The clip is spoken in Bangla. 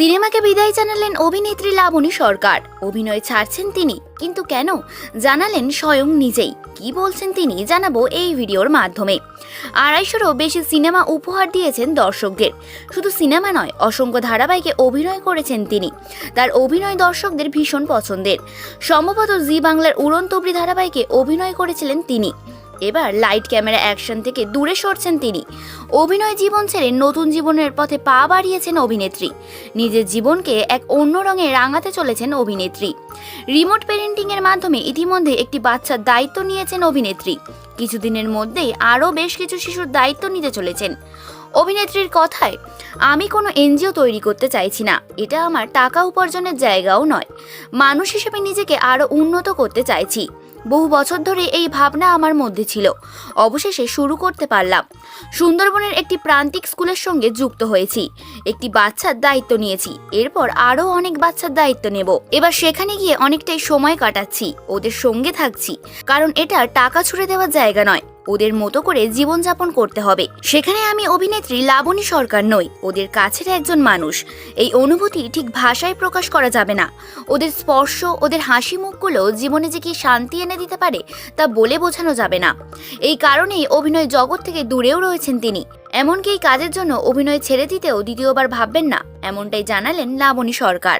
সিনেমাকে বিদায় জানালেন অভিনেত্রী লাবণী সরকার। অভিনয় ছাড়ছেন তিনি। কিন্তু কেন? জানালেন স্বয়ং নিজেই। কি বলছেন তিনি জানাব এই ভিডিওর মাধ্যমে। আড়াইশোরও বেশি সিনেমা উপহার দিয়েছেন দর্শকদের। শুধু সিনেমা নয়, অসংখ্য ধারাবাহিকে অভিনয় করেছেন তিনি। তার অভিনয় দর্শকদের ভীষণ পছন্দের। সম্ভবত জি বাংলার উড়ন তবরি ধারাবাহিকে অভিনয় করেছিলেন তিনি। এবার লাইট ক্যামেরা অ্যাকশন থেকে দূরে সরছেন তিনি। অভিনয় জীবন ছেড়ে নতুন জীবনের পথে পা বাড়িয়েছেন অভিনেত্রী। নিজের জীবনকে এক অন্য রঙে রাঙাতে চলেছেন অভিনেত্রী। রিমোট প্যারেন্টিং এর মাধ্যমে ইতিমধ্যে একটি বাচ্চার দায়িত্ব নিয়েছেন অভিনেত্রী। কিছুদিনের মধ্যেই আরও বেশ কিছু শিশুর দায়িত্ব নিতে চলেছেন। অভিনেত্রীর কথায়, আমি কোনো এনজিও তৈরি করতে চাইছি না। এটা আমার টাকা উপার্জনের জায়গাও নয়। মানুষ হিসেবে নিজেকে আরও উন্নত করতে চাইছি। বহু বছর ধরে এই ভাবনা আমার মধ্যে ছিল। অবশেষে শুরু করতে পারলাম। সুন্দরবনের একটি প্রান্তিক স্কুলের সঙ্গে যুক্ত হয়েছি। একটি বাচ্চার দায়িত্ব নিয়েছি। এরপর আরও অনেক বাচ্চার দায়িত্ব নেব। এবার সেখানে গিয়ে অনেকটাই সময় কাটাচ্ছি, ওদের সঙ্গে থাকছি। কারণ এটা টাকা ছুড়ে দেওয়ার জায়গা নয়। ওদের মতো করে জীবনযাপন করতে হবে। সেখানে আমি অভিনেত্রী লাবণী সরকার নই, ওদের কাছের একজন মানুষ। এই অনুভূতি ঠিক ভাষায় প্রকাশ করা যাবে না। ওদের স্পর্শ, ওদের হাসি মুখগুলো জীবনে যে কি শান্তি এনে দিতে পারে, তা বলে বোঝানো যাবে না। এই কারণেই অভিনয় জগৎ থেকে দূরেও রয়েছেন তিনি। এমনকি এই কাজের জন্য অভিনয় ছেড়ে দিতেও দ্বিতীয়বার ভাববেন না, এমনটাই জানালেন লাবণী সরকার।